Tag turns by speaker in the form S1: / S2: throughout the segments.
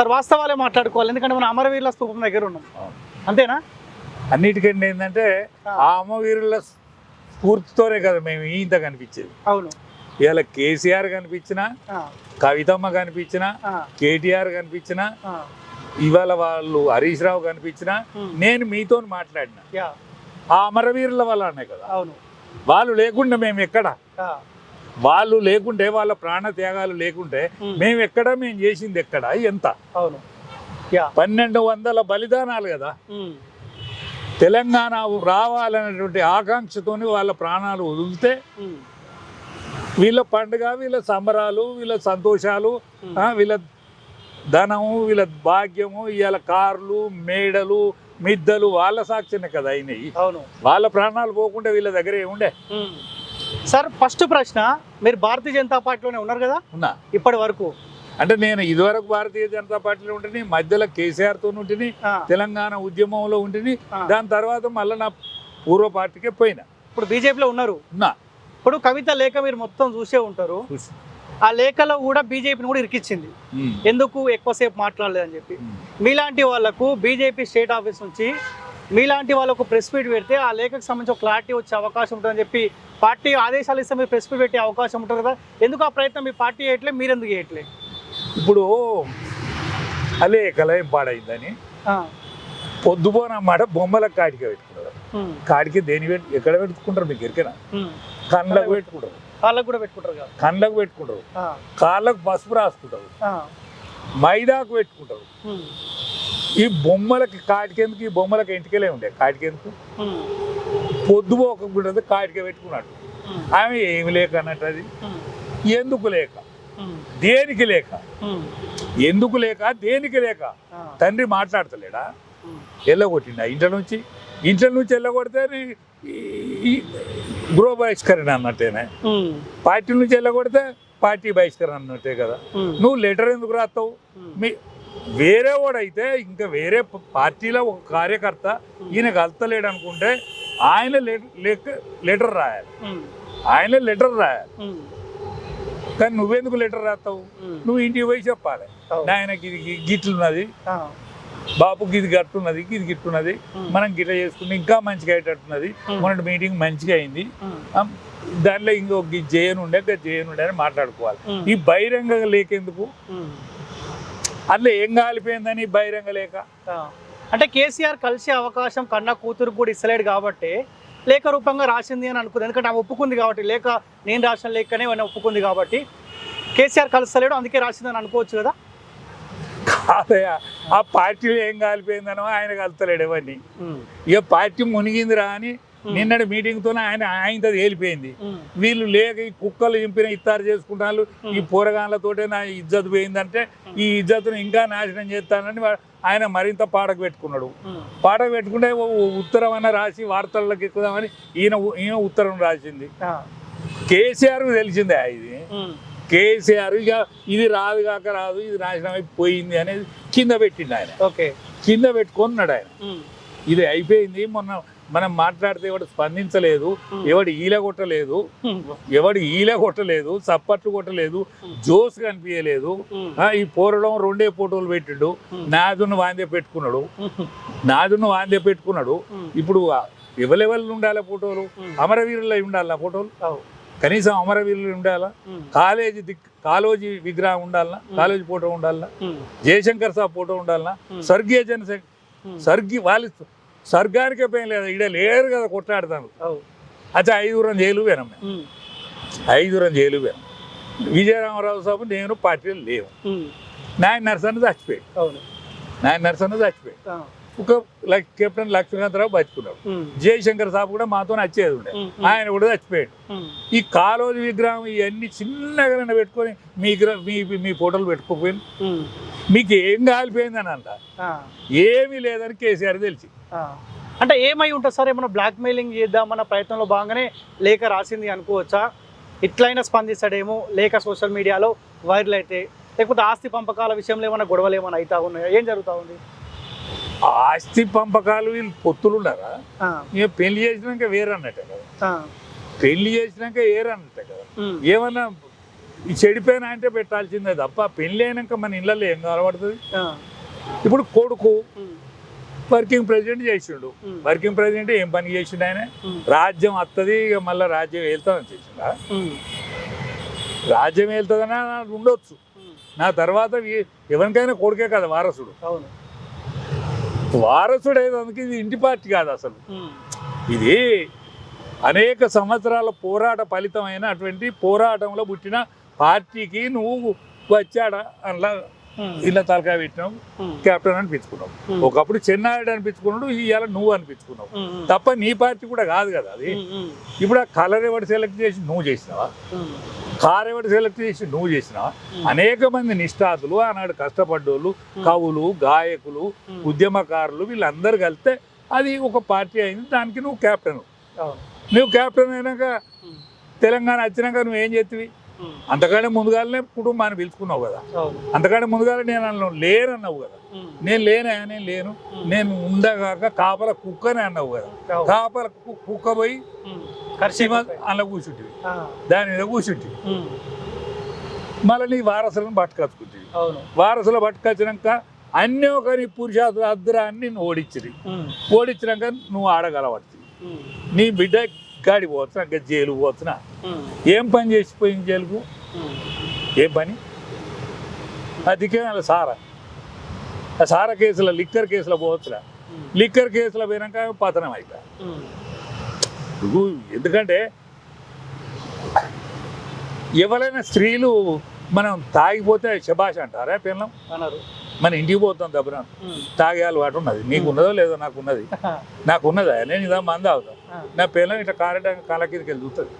S1: Sir వాస్తవాలే మాట్లాడుకోవాలి. ఎందుకంటే మనం అమరవీరుల స్థూపం దగ్గర ఉన్నాం. అంతేనా?
S2: అన్నిటికంటే ఏంటంటే
S1: ఆ.
S2: అమ్మవీరుల స్ఫూర్తితోనే కదా మేము ఇంత కనిపించేది.
S1: అవును.
S2: ఇవాళ కేసీఆర్ కనిపించినా కవితమ్మ కనిపించినా కేటీఆర్ కనిపించినా ఇవాళ వాళ్ళు హరీష్ రావు కనిపించినా నేను మీతో మాట్లాడిన.
S1: యా.
S2: ఆ అమరవీరుల వల్లనే కదా.
S1: అవును.
S2: వాళ్ళు లేకుండా మేము ఎక్కడ? వాళ్ళు లేకుంటే వాళ్ళ ప్రాణ త్యాగాలు లేకుంటే మేము ఎక్కడ మేము చేసింది ఎక్కడ ఎంత?
S1: అవును.
S2: పన్నెండు వందల బలిదానాలు కదా. తెలంగాణ రావాలనేటువంటి ఆకాంక్షతోని వాళ్ళ ప్రాణాలు వదిలితే వీళ్ళ పండుగ వీళ్ళ సంబరాలు వీళ్ళ సంతోషాలు వీళ్ళ ధనము వీళ్ళ భాగ్యము వీళ్ళ కార్లు మేడలు మిద్దలు వాళ్ళ సాక్షినే కదా అయినాయి.
S1: అవును.
S2: వాళ్ళ ప్రాణాలు పోకుండా వీళ్ళ దగ్గర ఏముండే.
S1: సార్ ఫస్ట్ ప్రశ్న మీరు భారతీయ జనతా పార్టీలోనే ఉన్నారు కదా?
S2: ఉన్నా.
S1: ఇప్పటి వరకు.
S2: అంటే నేను ఇదివరకు భారతీయ జనతా పార్టీలో ఉంటిని మధ్యలో కేసీఆర్తో ఉంటిని
S1: ఆ,
S2: తెలంగాణ ఉద్యమంలో ఉంటిని
S1: ఆ.
S2: దాని తర్వాత మళ్ళీ నా పూర్వ పార్టీకే పోయినా.
S1: ఇప్పుడు బీజేపీలో ఉన్నారు.
S2: ఉన్నా.
S1: ఇప్పుడు కవిత లేఖ మీరు మొత్తం చూసే ఉంటారు. ఆ లేఖలో కూడా బీజేపీని కూడా ఇరికిచ్చింది. ఎందుకు ఎక్కువసేపు మాట్లాడలేదని చెప్పి. మీలాంటి వాళ్ళకు బీజేపీ స్టేట్ ఆఫీస్ నుంచి మీలాంటి వాళ్ళకు ప్రెస్ మీట్ పెడితే ఆ లేఖకు సంబంధించి ఒక క్లారిటీ వచ్చే అవకాశం ఉంటుందని చెప్పి పార్టీ ఆదేశాలు ఇస్తే మీరు ప్రెస్ మీట్ పెట్టే అవకాశం ఉంటుంది కదా. ఎందుకు ఆ ప్రయత్నం మీ పార్టీ చేయట్లే మీరు ఎందుకు చేయట్లే
S2: ఇప్పుడు అలే కలయం పాడైందని పొద్దుపోనమాట బొమ్మల కాటికి పెట్టుకుంటారు.
S1: ఉమ్,
S2: కాడికి దేని ఎక్కడ పెట్టుకుంటారు మీకు ఎరికనా. కళ్ళకు పెట్టుకుంటారు.
S1: వాళ్ళకు కూడా పెట్టుకుంటారు కదా.
S2: కళ్ళకు పెట్టుకుంటారు. కాళ్ళకు పసుపు రాసుకుంటారు. మైదాకు పెట్టుకుంటారు. ఈ బొమ్మలకి కాటికెందుకు? ఈ బొమ్మలకి ఇంటికెళ్ళే ఉండే. కాటికెందుకు?
S1: ఉమ్,
S2: పొద్దుపోకుండా కాటికే పెట్టుకున్నాడు. ఆమె ఏమి లేక అన్నట్టు అది. ఎందుకు లేక? దేనికి లేక? ఎందుకు లేక? దేనికి లేక? తండ్రి మాట్లాడతలేడా? వెళ్ళగొట్టిండా ఇంట్లో నుంచి? ఇంట్లో నుంచి వెళ్ళగొడితే గృహ బహిష్కరణ అన్నట్టేనే. పార్టీ నుంచి వెళ్ళగొడితే పార్టీ బహిష్కరణ అన్నట్టే కదా. నువ్వు లెటర్ ఎందుకు రాస్తావు? మీ వేరే వాడైతే ఇంకా వేరే పార్టీలో ఒక కార్యకర్త ఈయన కలుతలేడు అనుకుంటే ఆయన లెటర్ రాయాలి. ఆయన లెటర్ రాయాలి. కానీ నువ్వెందుకు లెటర్ రాస్తావు? నువ్వు ఇంటికి పోయి చెప్పాలి. నాయనకి ఇది గిట్లున్నది. బాబుకి ఇది గట్టున్నది ఇది గిట్టున్నది. మనం గిట్ల చేసుకుంటే ఇంకా మంచిగా అయ్యేటట్టున్నది. మొన్నటి మీటింగ్ మంచిగా అయింది.
S1: ఉమ్,
S2: ఆ, దాంట్లో ఇంకో గి జయన్ ఉండే జయన్ ఉండే అని మాట్లాడుకోవాలి. ఈ బహిరంగ లేకెందుకు? అందులో ఏం కాలిపోయిందని బహిరంగ లేక.
S1: అంటే కేసీఆర్ కలిసే అవకాశం కన్నా కూతురు కూడా ఇస్తలేడు కాబట్టి లేఖ రూపంగా రాసింది అని అనుకుంది. ఎందుకంటే ఆమె ఒప్పుకుంది కాబట్టి లేఖ నేను రాసిన లేఖనే ఒప్పుకుంది కాబట్టి కేసీఆర్ కలుస్తలేడు అందుకే రాసిందని అనుకోవచ్చు కదా?
S2: కాదయ్యా ఆ పార్టీలో ఏం కాలిపోయిందనో ఆయన కలుతలేడు ఇవన్నీ ఇక పార్టీ మునిగిందిరా అని నిన్నటి మీటింగ్తో ఆయన ఆయనతో తేలిపోయింది. వీళ్ళు లేక ఈ కుక్కలు ఇంపిన ఇత్తారు చేసుకుంటారు ఈ పోరగాన్లతోటే నా ఇజ్జత్ పోయిందంటే ఈ ఇజ్జత్తును ఇంకా నాశనం చేస్తానని ఆయన మరింత పాడకు పెట్టుకున్నాడు. పాడకు పెట్టుకుంటే ఉత్తరం అన్న రాసి వార్తల్లోకి ఎక్కుదామని ఈయన ఈయన ఉత్తరం రాసింది. కేసీఆర్ తెలిసిందే ఇది. కేసీఆర్ ఇక ఇది రాదు కాక రాదు ఇది నాశనం అయిపోయింది అనేది కింద పెట్టిండు ఆయన.
S1: ఓకే.
S2: కింద పెట్టుకున్నాడు ఆయన. ఇది అయిపోయింది మొన్న మనం మాట్లాడితే ఎవడు స్పందించలేదు ఎవడు ఈల కొట్టలేదు ఎవడు ఈల కొట్టలేదు చప్పట్లు కొట్టలేదు జోస్ కనిపించలేదు. ఈ పోరడం రెండే ఫోటోలు పెట్టిండు. నాదున్న వాందే పెట్టుకున్నాడు. నాదున్న వాందే పెట్టుకున్నాడు. ఇప్పుడు ఎవరెవరు ఉండాలి ఫోటోలు? అమరవీరులు ఉండాలి ఫోటోలు? కనీసం అమరవీరులు ఉండాలా? కాలేజీ దిక్ కాలేజీ విగ్రహం ఉండాలనా? కాలేజీ ఫోటో ఉండాలనా? జయశంకర్ సాబ్ ఫోటో ఉండాలనా? స్వర్గీయ జనసేన స్వర్గీ వాళ్ళు స్వర్గానికే పోయిన లేదా ఇక్కడ లేరు కదా కొట్లాడతాను. అచ్చా ఐదుగురం జైలు పోయినాం మేము. ఐదుగురం జైలు పోయినాం. విజయరామరావు సాబు నేను పార్టీలో లేవు. నాయన నరసన్న చచ్చిపోయాడు.
S1: అవును.
S2: నాయన నరసన్న చచ్చిపోయాడు. ఒక లక్ కెప్టెన్ లక్ష్మీకాంతరావు బతుకున్నాడు. జయశంకర్ సాబు కూడా మాతో వచ్చేది ఉండే. ఆయన కూడా చచ్చిపోయాడు. ఈ కాలోజీ విగ్రహం ఇవన్నీ చిన్నగా పెట్టుకొని మీ మీ మీ ఫోటోలు పెట్టుకోపోయింది. మీకు ఏం కాలిపోయిందని అంట. ఏమీ లేదని కేసీఆర్ తెలిసి.
S1: అంటే ఏమై ఉంటుంది సార్? ఏమైనా బ్లాక్ మెయిలింగ్ చేద్దామన్న ప్రయత్నంలో భాగంగానే లేఖ రాసింది అనుకోవచ్చా? ఇట్లయినా స్పందిస్తాడేమో లేఖ సోషల్ మీడియాలో వైరల్ అయితే. లేకపోతే ఆస్తి పంపకాల విషయంలో ఏమైనా గొడవలు ఏమైనా అవుతా ఉన్నాయా? ఏం జరుగుతూ ఉంది?
S2: ఆస్తి పంపకాలు వీళ్ళు పొత్తులు ఉన్నారా. ఇక పెళ్ళి చేసినాక వేరే అన్నట్టే కదా. పెళ్ళి చేసినాక ఏరే అన్నట్టే కదా. ఏమన్నా ఈ చెడిపోయినా అంటే పెట్టాల్సిందే తప్ప పెళ్ళి అయినాక మన ఇళ్ళల్లో ఏం కనబడుతుంది? ఇప్పుడు కొడుకు వర్కింగ్ ప్రెసిడెంట్ చేసిండు. వర్కింగ్ ప్రెసిడెంట్ ఏం పని చేసిండు ఆయన? రాజ్యం వస్తుంది ఇక మళ్ళీ రాజ్యం వెళ్తామని చేసిండా? రాజ్యం వెళ్తుందని ఉండొచ్చు. నా తర్వాత ఎవరికైనా కొడుకే కదా వారసుడు.
S1: అవును.
S2: వారసుడు అయ్యేందుకు ఇది ఇంటి పార్టీ కాదు అసలు. ఇది అనేక సంవత్సరాల పోరాట ఫలితమైనటువంటి పోరాటంలో పుట్టిన పార్టీకి నువ్వు వచ్చాడా? అలా ఇలా తలకాయ పెట్టినావు
S1: ఉమ్,
S2: కెప్టెన్ అనిపించుకున్నావు
S1: ఉమ్,
S2: ఒకప్పుడు చెన్నాయుడు అనిపించుకున్నాడు ఇవాళ నువ్వు అనిపించుకున్నావు. తప్ప నీ పార్టీ కూడా కాదు కదా అది. ఇప్పుడు ఆ కలర్ ఎవరు సెలెక్ట్ చేసి నువ్వు చేసినావా? కార్ ఎవరు సెలెక్ట్ చేసి నువ్వు చేసినావా? అనేక మంది నిష్ఠాతులు ఆనాడు కష్టపడ్డోళ్ళు కవులు గాయకులు ఉద్యమకారులు వీళ్ళందరూ కలిస్తే అది ఒక పార్టీ అయింది. దానికి నువ్వు కెప్టెన్ నువ్వు కెప్టెన్ అయినాక తెలంగాణ వచ్చినాక నువ్వు ఏం చేతివి? అంతకంటే ముందుగానే కుటుంబాన్ని పిలుచుకున్నావు కదా. అంతకంటే ముందుగానే నేను అన్నాను లేనన్నావు కదా.
S1: ఉమ్,
S2: నేను లేనా నేను లేను. నేను ఉండగాక కాపల కుక్కనే అన్నావు కదా. కాపల కుక్క పోయి అలా కూర్చుంటివి. దాని మీద కూర్చుంటివి మళ్ళీ నీ వారసులను పట్టుకొచ్చుకుంటివి.
S1: అవును.
S2: వారసులు పట్టుకొచ్చినాక అన్నీ ఒక నీ పురుషార్థ అద్దరాన్ని నువ్వు ఓడించిరి.
S1: ఉమ్,
S2: ఓడించినాక నువ్వు ఆడగలవచ్చి నీ బిడ్డ గాడి పోతున్నా ఇంకా జైలు పోతున్నా. ఏం పని చేసిపోయింది
S1: జలుబు
S2: ఏం పని? అదికే అలా సారా. ఆ సారా కేసులో లిక్కర్ కేసులో పోవచ్చురా లిక్కర్ కేసులో పోయినాక పతనం అవుతా ఎందుకంటే ఎవరైనా స్త్రీలు మనం తాగిపోతే శబాష్ అంటారా పిల్లం
S1: అన్నారు
S2: మన ఇంటికి పోతాం దబ్బున
S1: ఉమ్,
S2: తాగే అలవాటు ఉన్నది. నీకు ఉన్నదో లేదో నాకు ఉన్నది. నాకు ఉన్నదా? నేను ఇదా మంది అవుతా నా పిల్లం ఇట్లా కారటానికి కాళ్ళ కిందకి వెళ్ళి చూస్తుంది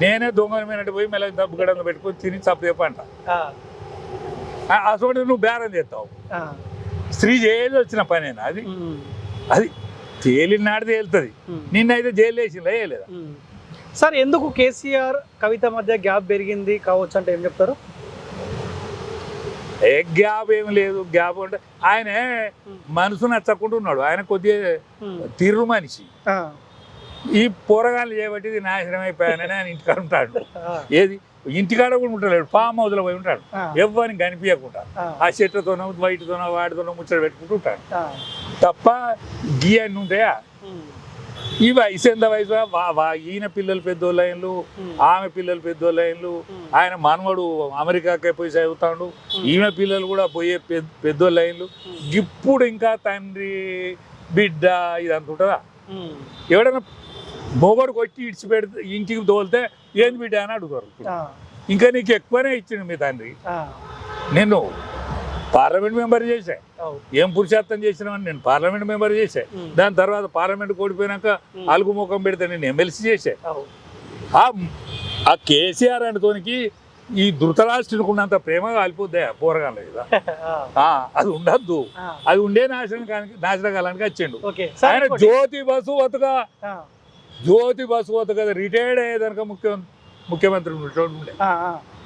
S2: నేనే దొంగల మీద పోయి మెల్ల దబ్బు గడంలో పెట్టుకొని తిని చప్పు
S1: ఆ,
S2: అసలు నువ్వు బేరం చేస్తావు. స్త్రీ చేయాలి వచ్చిన పనేనా అది? అది తేలినాడు తేలుతుంది. నిన్నైతే జైలు వేసిందా వేయలేదా.
S1: సార్ ఎందుకు కేసీఆర్ కవిత మధ్య గ్యాప్ పెరిగింది కావచ్చు అంటే ఏం చెప్తారు?
S2: ఏ గ్యాప్ ఏం లేదు గ్యాప్ అంటే ఆయన మనసు నచ్చకుండా ఉన్నాడు. ఆయన కొద్దిగా
S1: ఉమ్,
S2: తిరు మనిషి. ఈ పోరగాళ్ళు చేయబట్టి నాశనం అయిపోయానని ఆయన ఇంటికాడ ఉంటాడు. ఏది? ఇంటికాడ కూడా ఉంటాడు. ఫామ్ హౌస్లో పోయి ఉంటాడు. ఎవరిని కనిపించకుండా.
S1: ఆ,
S2: చెట్లతోనో వైట్తోనో వాటితోనో ముచ్చట పెట్టుకుంటూ ఉంటాడు. తప్ప గీ అన్ని ఉంటాయా? ఈ వయసు ఎంత వయసు? ఈయన పిల్లలు పెద్దోళ్ళైన్లు ఆమె పిల్లలు పెద్దోళ్ళైన్లు ఆయన మనవడు అమెరికాకే పోయి చదువుతాడు. ఈమె పిల్లలు కూడా పోయే పెద్ద పెద్దోళ్ళైన్లు ఇప్పుడు ఇంకా తండ్రి బిడ్డ ఇదంతా ఉంటుందా
S1: ఉమ్,
S2: ఎవడైనా మొగడు కొట్టి ఇడిచి పెడితే ఇంటికి తోలితే ఏంది బిడ్డ అని అడుగుతారు. ఇంకా నీకు ఎక్కువనే ఇచ్చిండు మీ తండ్రి. నేను పార్లమెంట్ మెంబర్ చేశా
S1: అవు,
S2: ఏం పురుషార్థం చేసినామని నేను పార్లమెంట్ మెంబర్ చేశా
S1: ఉమ్,
S2: దాని తర్వాత పార్లమెంట్ ఓడిపోయినాక
S1: ఉమ్,
S2: అలుగు ముఖం పెడితే నేను ఎమ్మెల్సీ చేశా
S1: అవు,
S2: ఆ ఆ కేసీఆర్ అనుకోనికి ఈ ధృతరాష్ట్రునికి ఉన్నంత ప్రేమ కాలిపోద్దా పోరగాలి కదా. అది ఉండద్దు. అది ఉండే నాశనం కానికి నాశనం కాలానికి వచ్చిండు ఆయన. జ్యోతి బసు వతగా జ్యోతి బసు వతగా రిటైర్డ్ అయ్యేదానికి ముఖ్య ముఖ్యమంత్రి ఉండే.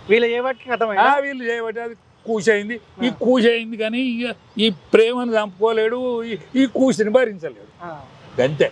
S1: వీళ్ళ అర్థమైందా
S2: వీళ్ళు చేయబట్టి అది కూసైంది. ఈ కూసైంది కానీ ఈ ప్రేమను చంపుకోలేడు ఈ- కూసిని భరించలేడు. గంతే.